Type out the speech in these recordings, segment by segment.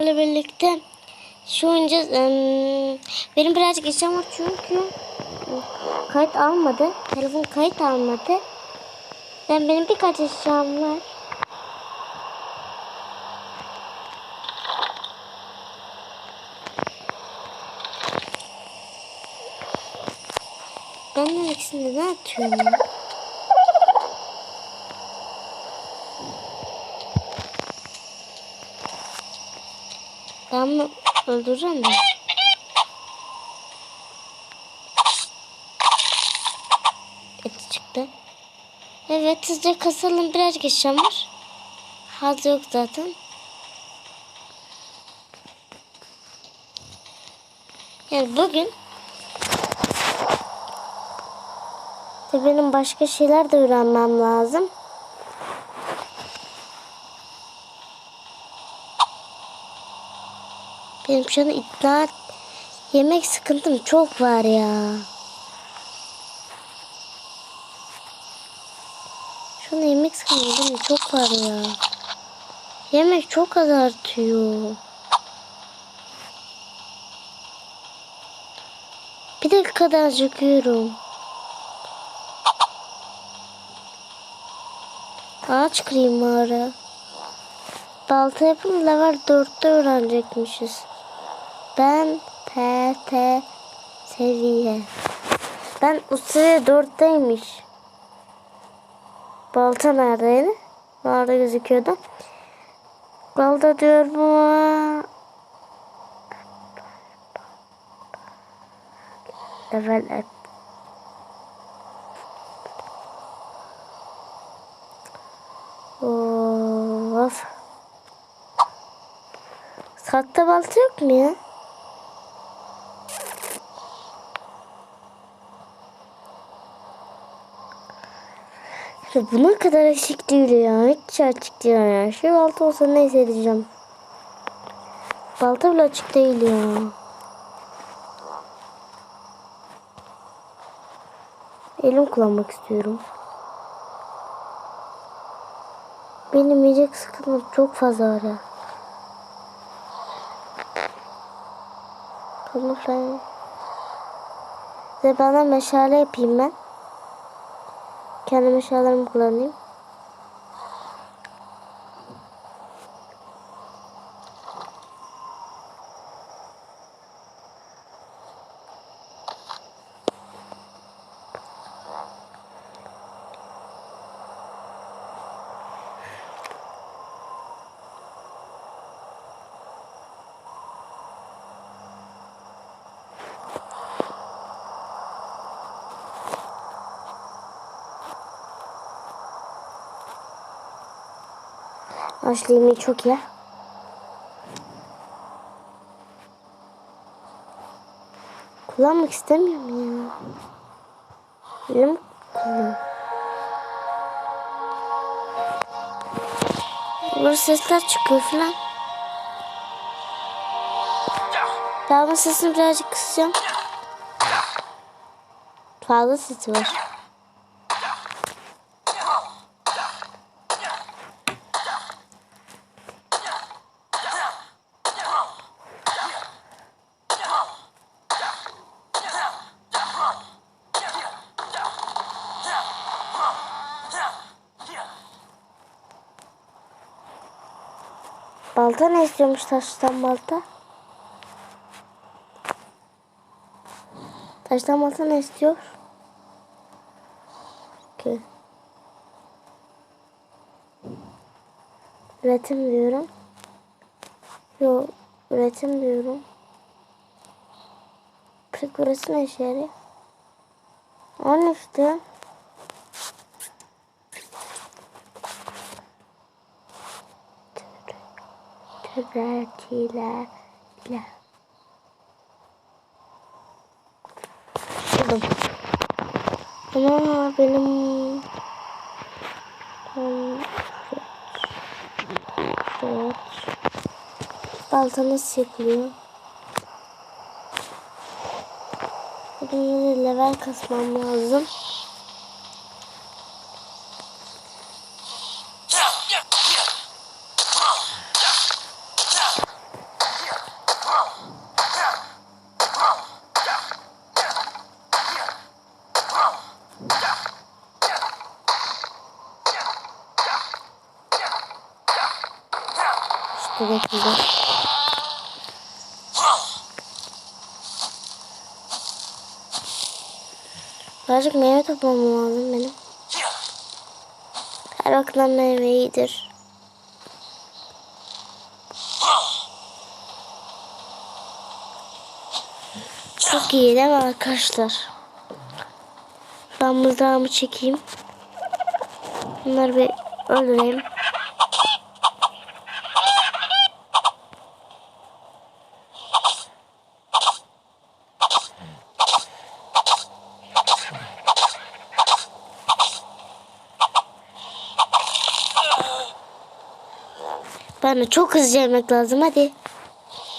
ile birlikte şu oynayacağız. Benim birazcık işim var çünkü kayıt almadı. Telefon kayıt almadı. Ben benim birkaç eşyam var. Ben de ikisini ne atıyorum? Ben mi öldüreceğim mi? Eti çıktı. Evet hızlıca kasalım birazcık var. Fazla yok zaten. Yani bugün benim başka şeyler de öğrenmem lazım. Benim şu an ikna yemek sıkıntım çok var ya. Şu an yemek sıkıntım çok var ya. Yemek çok az artıyor. Bir dakika daha acıkıyorum. Ağaç kırayım bari. Balta yapım level 4'te öğrenecekmişiz. Ben PT seviye. Ben seviye 4'teymiş. Balta neredeydi? Nerede gözüküyordu? Balta diyorum ama... Level et. Of. Saatte balta yok mu ya? Ya bu ne kadar açık değil ya. Hiç açık değil ya. Şu balta olsa neyse diyeceğim. Balta bile açık değil ya. Elim kullanmak istiyorum. Benim yiyecek sıkıntım çok fazla var ya. Kamuflaj. Ve bana meşale yapayım ben. Kendi meşalelerimi kullanayım. Ağaçlı yemeği çok iyi. Kullanmak istemiyorum ya. Elim kullan. Burada sesler çıkıyor falan. Ben bu sesini birazcık kısacağım. Fazla sesi var. Balta ne istiyormuş taştan balta? Taştan balta ne istiyor? Ki. Üretim diyorum. Yok üretim diyorum. Peki burası ne işe yarıyor? Onun işte. Türetiyle ile. Buldum. Ama benim Evet. Balta nasıl yapılıyor? Yine level kasmam lazım. Meyve toplamam lazım benim. Her bakımdan meyve iyidir. Çok iyi değil mi arkadaşlar? Ben mızrağımı çekeyim. Bunları bir öldüreyim. Bana çok hızlı yemek lazım hadi.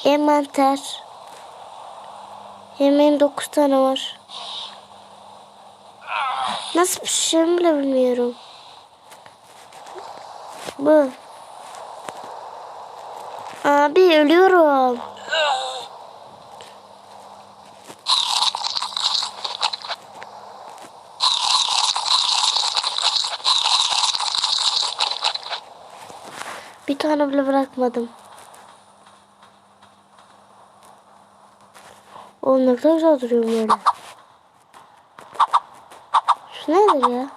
Envanter. Yemeğim 9 tane var. Nasıl pişireceğimi bile bilmiyorum. Bu. Abi ölüyorum. Bir tane bile bırakmadım. Oğlum ne kadar güzel duruyorum böyle. Şu nedir ya?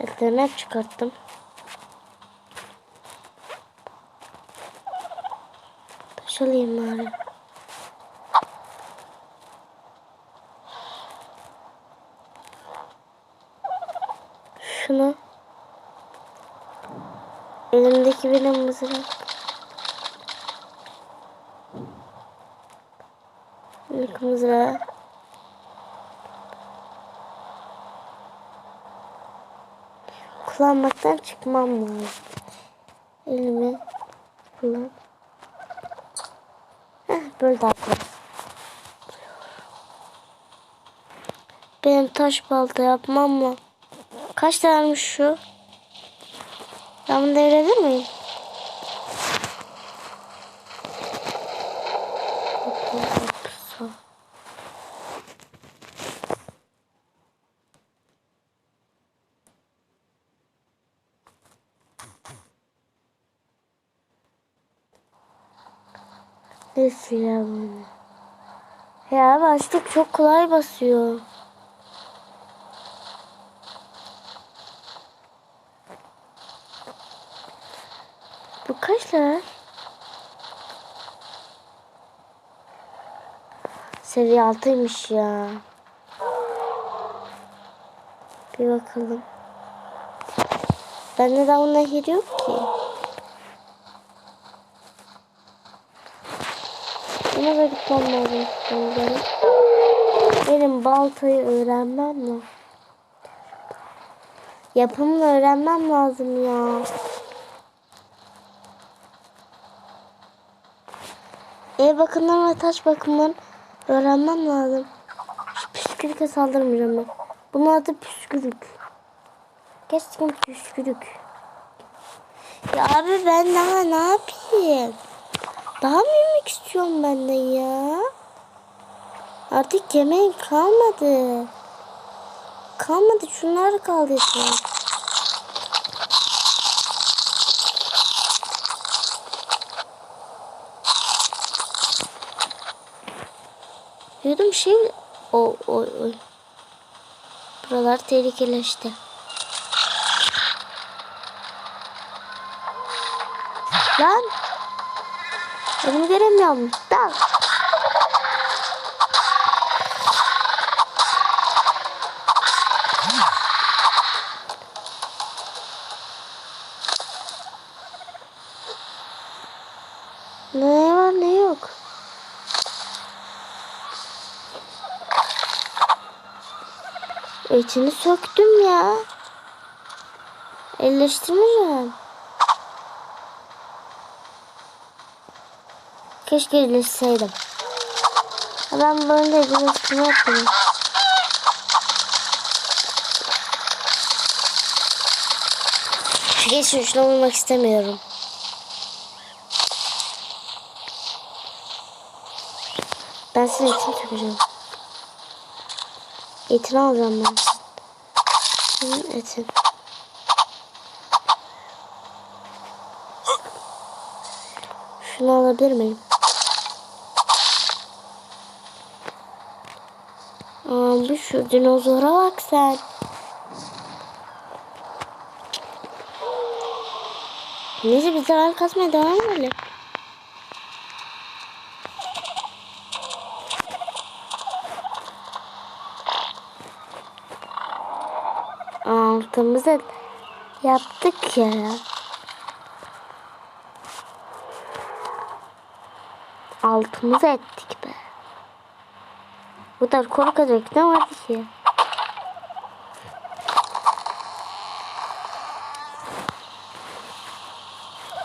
Etlerini hep çıkarttım. Taş alayım bari. Şunu. Elimdeki benim mızrak. İlk mızrağı. Kullanmaktan çıkmam lazım. Elimi kullan. Kolay. Benim taş balta yapmam mı? Kaç tanemiş şu? Ben bunu devredebilir miyim? Neyse ya bunu. Ya bastık çok kolay basıyor. Bu kaç lira? Seviye altıymış ya. Bir bakalım. Bende daha ona nehir yok ki. Yine de gitmem lazım. Benim, baltayı öğrenmem lazım. Yapımını öğrenmem lazım ya. Ev bakımları ve taş bakımları öğrenmem lazım. Şu püskürüke saldırmayacağım ben. Bunun adı püskürük. Gerçekten püskürük. Ya abi ben daha ne yapayım? Daha mı yemek istiyorum ben de ya? Artık yemeğim kalmadı. Kalmadı şunlar kaldı işte. Yudum şey o o o. Buralar tehlikeleşti. Lan. Önümü göremiyorum. Dal. Ne var ne yok. İçini söktüm ya. Elleştirmeyeceğim. Keşke elleşseydim. Ben böyle elleştirme yapayım. Geçin şuna vurmak istemiyorum. Ben senin etini sökeceğim. Etini alacağım ben. Senin etin. Şunu alabilir miyim? Abi şu dinozora bak sen. Neyse biz de kasmaya devam edelim. Altımızı yaptık ya. Altımızı ettik be. Bu kadar korkacak ne vardı ki?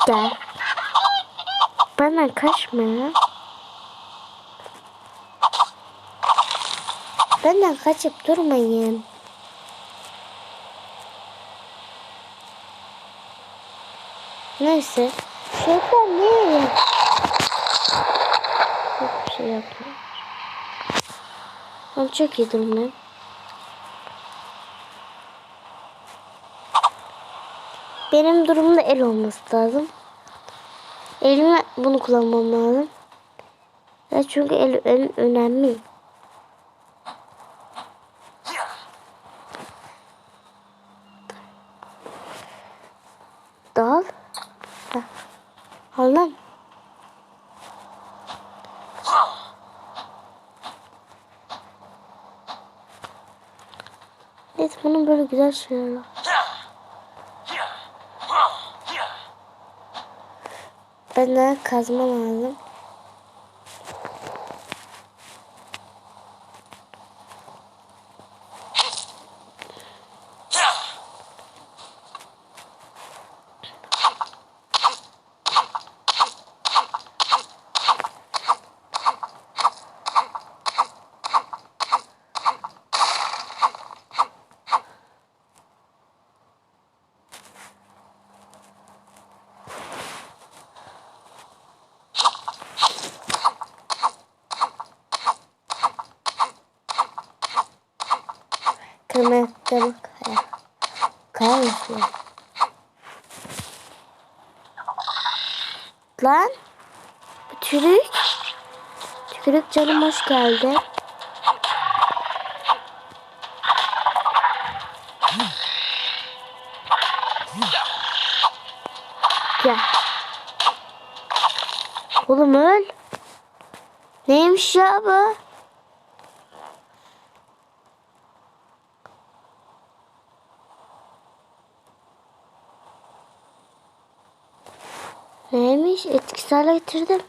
Gel. Bana kaçma ya. Benden kaçıp durmayın. Neyse. Şeytan ne? Yok bir şey yapmıyor. Ben çok iyi durumdayım. Benim durumda el olması lazım. Elime bunu kullanmam lazım. Ya çünkü el, el önemli. Dal. Heh. Al lan. Evet bunun böyle güzel şeyler. Bana kazma lazım. Kırmaya bak. Kaya. Kaya mısın? Lan. Bu çürük. Çürük canım hoş geldi. Gel. Oğlum öl. Neymiş ya bu? Hale getirdim.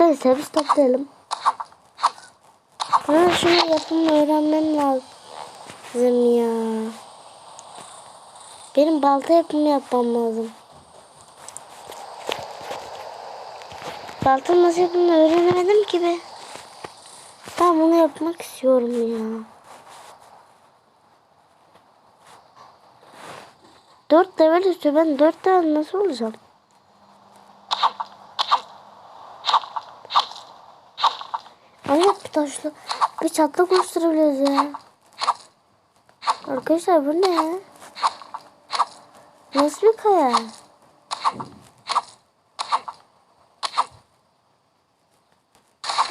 Neyse biz toplayalım. Bana şunu yapımı öğrenmem lazım ya. Benim balta yapımı yapmam lazım. Balta nasıl yapımını öğrenemedim ki be. Ben bunu yapmak istiyorum ya. Dört level üstü ben dört level nasıl olacağım? Ancak bir taşla bir çatlak oluşturabiliyoruz ya. Arkadaşlar bu ne? Nasıl bir kaya?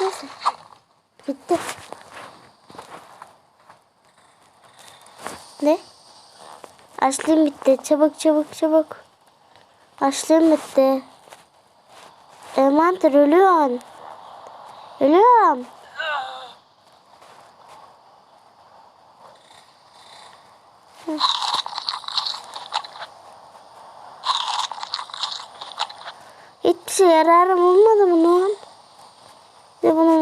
Neyse. Bitti. Ne? Açlığım bitti. Çabuk çabuk çabuk. Açlığım bitti. Emanter ölüyorum. Ölüyorum. Hiçbir şey yararım olmadı bunun. Ne bunun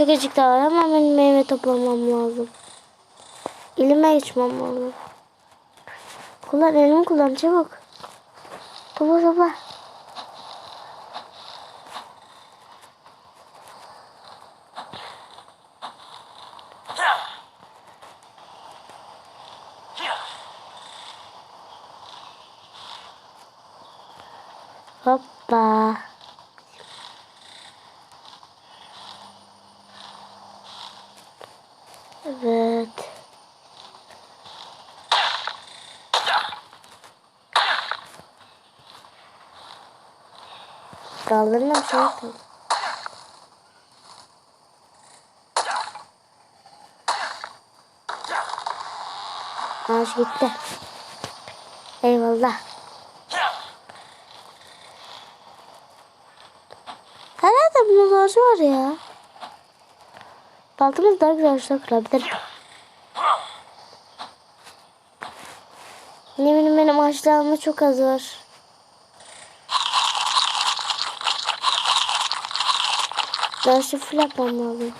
Çok acık acıktı. Hemen benim meyve toplamam lazım. Elime geçmem lazım. Kullan elimi kullan çabuk. Topla topla. Hoppa. Kaldırma bir şey yok. Ağaç gitti. Eyvallah. Herhalde bunun ağacı var ya. Baltamız daha güzel ağaçlar kırabilirim. Ne bileyim benim ağaçlarımda çok az var. Daha sıfır yapmam lazım.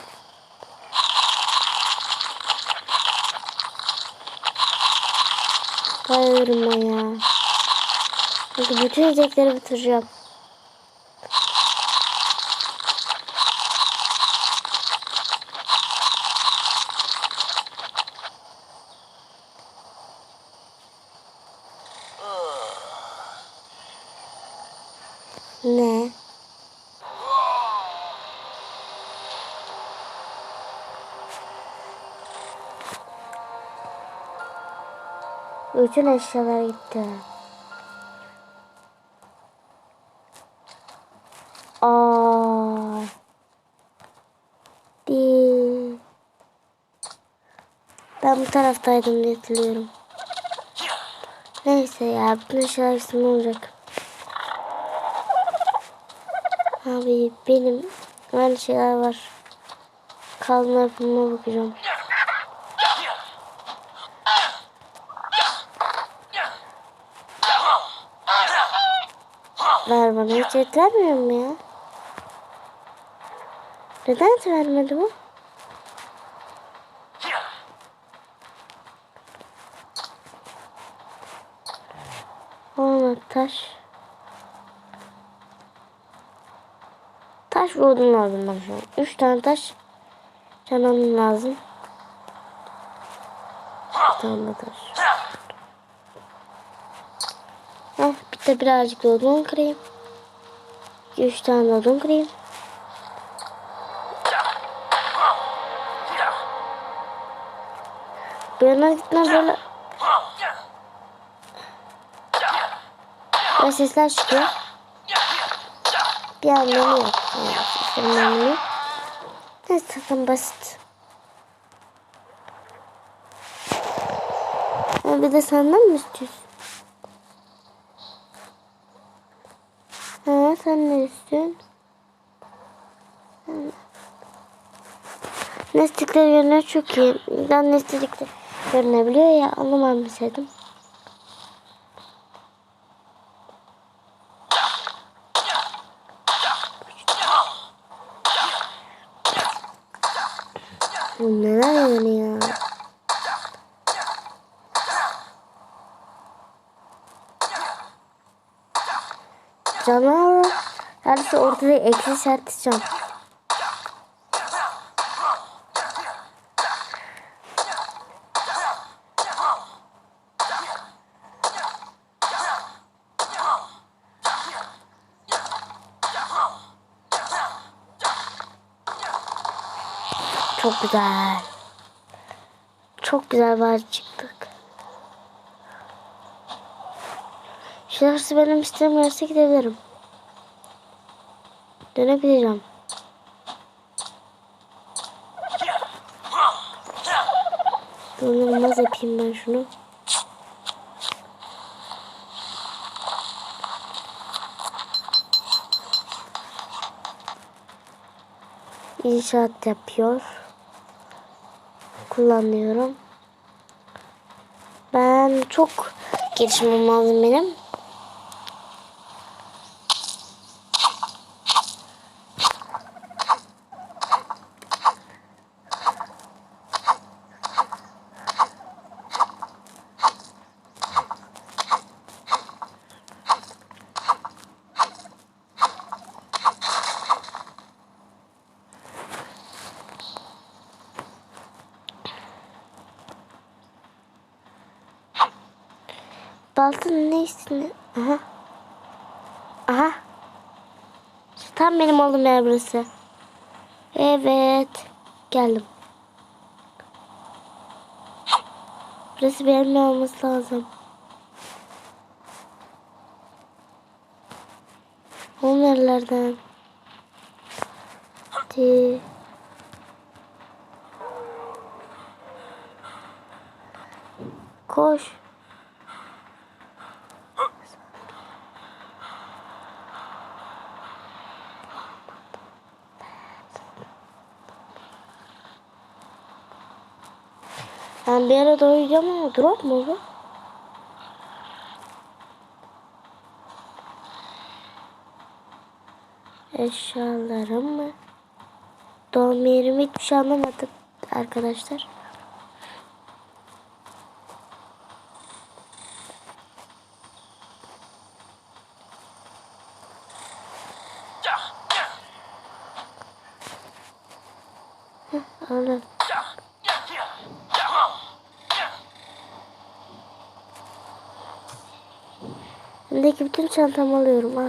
Bayılıyorum ben ya. Çünkü bütün yiyecekleri bitireceğim. Ne? Bütün eşyalar gitti. Aa. Değil. Ben bu taraftaydım diye hatırlıyorum. Neyse ya bütün eşyalar üstüne olacak. Abi benim aynı şeyler var. Kalma yapımına bakacağım. Ver bana hiç et vermiyor mu ya? Neden et vermedi bu? Olmadı taş. Taş ve odun lazım bana şu an. Üç tane taş. Canım lazım. Bir tane taş. De birazcık odun kırayım. Üç tane de odun kırayım. Bir yana gitmem böyle. Ve sesler çıkıyor. Bir anlamı yok. Seslerin anlamı. Neyse zaten basit. Bir de senden mi istiyorsun? Ha, sen ne istiyorsun? Nestikler görünüyor çok iyi. Ben nestikler görünebiliyor ya anlamamışsaydım. Bu ortada eksi işaretleyeceğim. Çok güzel. Çok güzel var çıktık. Şurası benim istemiyorsa gidebilirim. Dönebileceğim. Dondurmaz yapayım ben şunu. İnşaat yapıyor. Kullanıyorum. Ben çok gelişmem lazım benim. Baltanın ne istediğini... Aha. Aha. Tam benim olduğum yer burası. Evet. Geldim. Burası benim olması lazım. O nerelerden? Hadi. Koş. Ben bir ara doyacağım ama drop mu bu? Eşyalarım mı? Doğum yerimi hiçbir şey anlamadım arkadaşlar. Anladım. Elimdeki bütün çantamı alıyorum ha.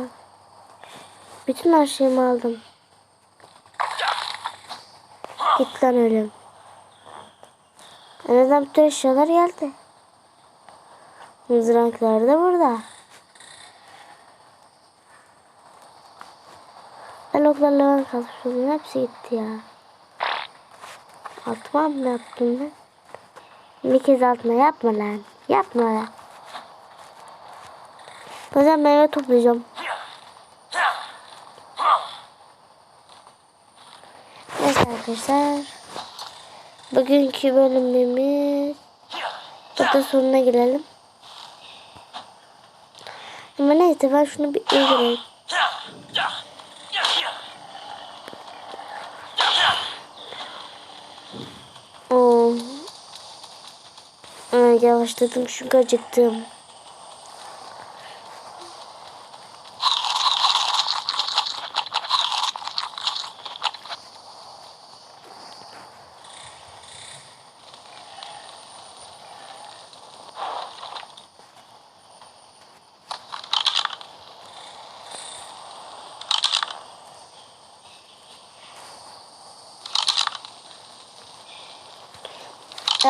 Bütün her şeyimi aldım. Git lan ölüm. En azından bütün eşyalar geldi. Mızraklar da burada. Ben oklarla ben kalmışım. Hepsi gitti ya. Altıma mı yaptım ben? Bir kez altına yapma lan. Yapma lan. Bazen meyve toplayacağım. Neyse arkadaşlar. Bugünkü bölümümüz burada sonuna gelelim. Ama neyse ben şunu bir indireyim. Yavaşladım çünkü acıktım.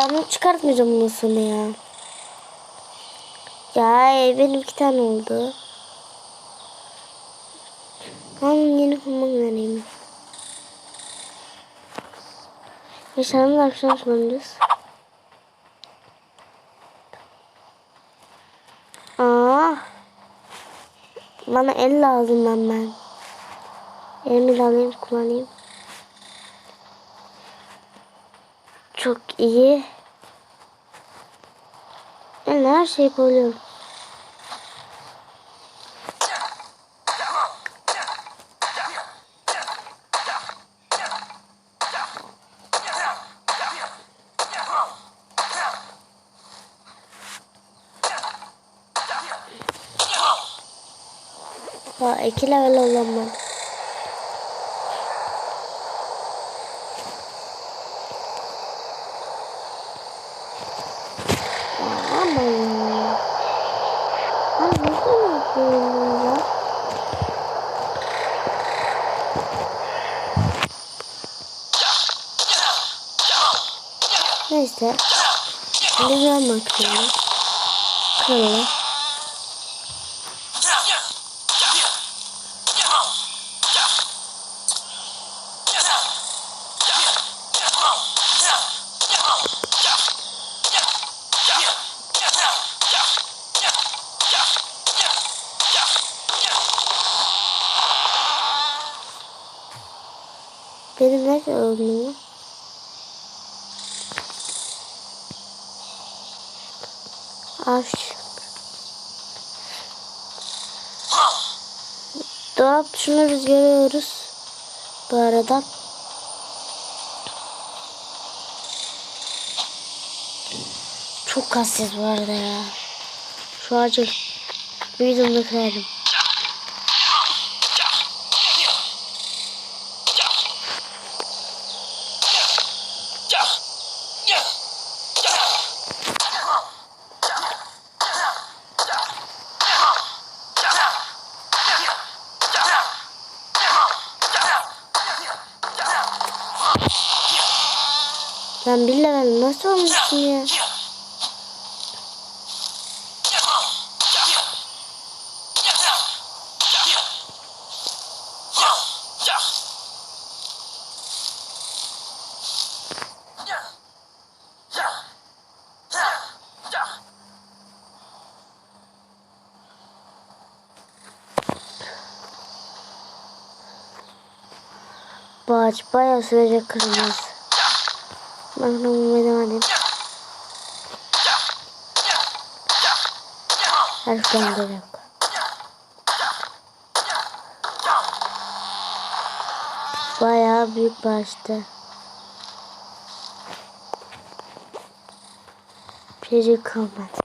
Ben bunu çıkartmayacağım bundan sonra ya. Ya e, benim iki tane oldu. Onun yeni kurmak vereyim. Yaşanın akşam kullanacağız. Aa. Bana el lazım ben ben. Elimi de alayım kullanayım. Çok iyi. Ben her şeyi yapabiliyorum. Ha, iki level olamam. Ama ya. Ben nasıl yapıyorum ya? Neyse. Ben bakıyorum. Kralı. Dolap şunu biz görüyoruz. Bu arada. Çok kassız bu arada ya. Şu ağacı bir videomda kırarım. Ben bir nasıl olmuşsun ya? Bu ağaç bayağı sürecek kırılmaz. Ben bunu bulmaya devam edeyim. Bende de yok. Bayağı büyük baştı. Biri kalmadı.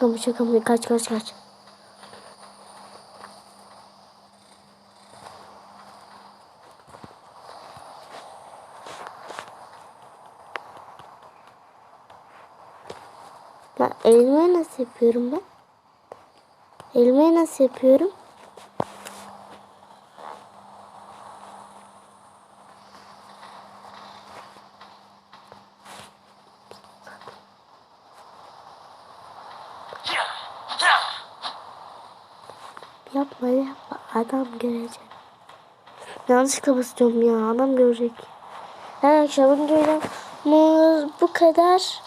Şaka şaka kaç kaç kaç. Ben elmayı nasıl yapıyorum ben? Elmayı nasıl yapıyorum? Yapma yapma adam görecek. Yanlışlıkla basıyorum ya adam görecek. Arkadaşlar bugün videomuz bu kadar.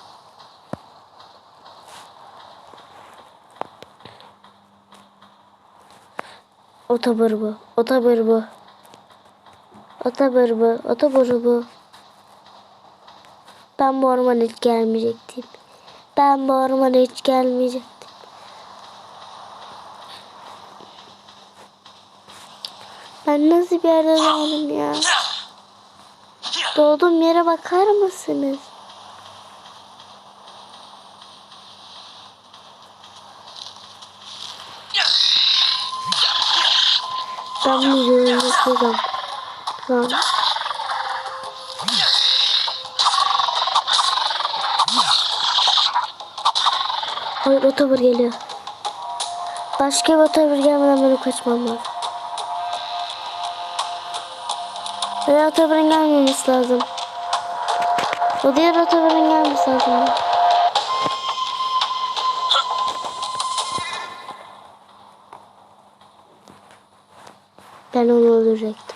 Otobur bu. Otobur bu. Otobur bu. Otobur bu. Ben bu ormana hiç gelmeyecektim. Ben bu ormana hiç gelmeyecektim. Ben nasıl bir yerde doğdum ya? Doğduğum yere bakar mısınız? Ben bu videoyu yapacağım. Tamam. Hayır otobur geliyor. Başka bir otobur gelmeden benim kaçmam lazım. Diğer otoburun gelmemesi lazım. O diğer otoburun gelmesi lazım. Ben onu öldürecektim.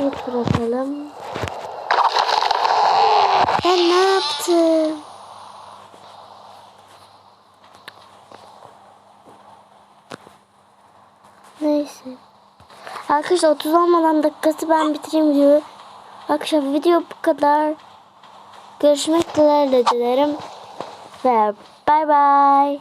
İyi bırakalım. Ben ne yaptım? Neyse. Arkadaşlar 30 olmadan dakikası ben bitireyim diyor. Arkadaşlar video bu kadar. Görüşmek dileğiyle dilerim. Ve bay bay.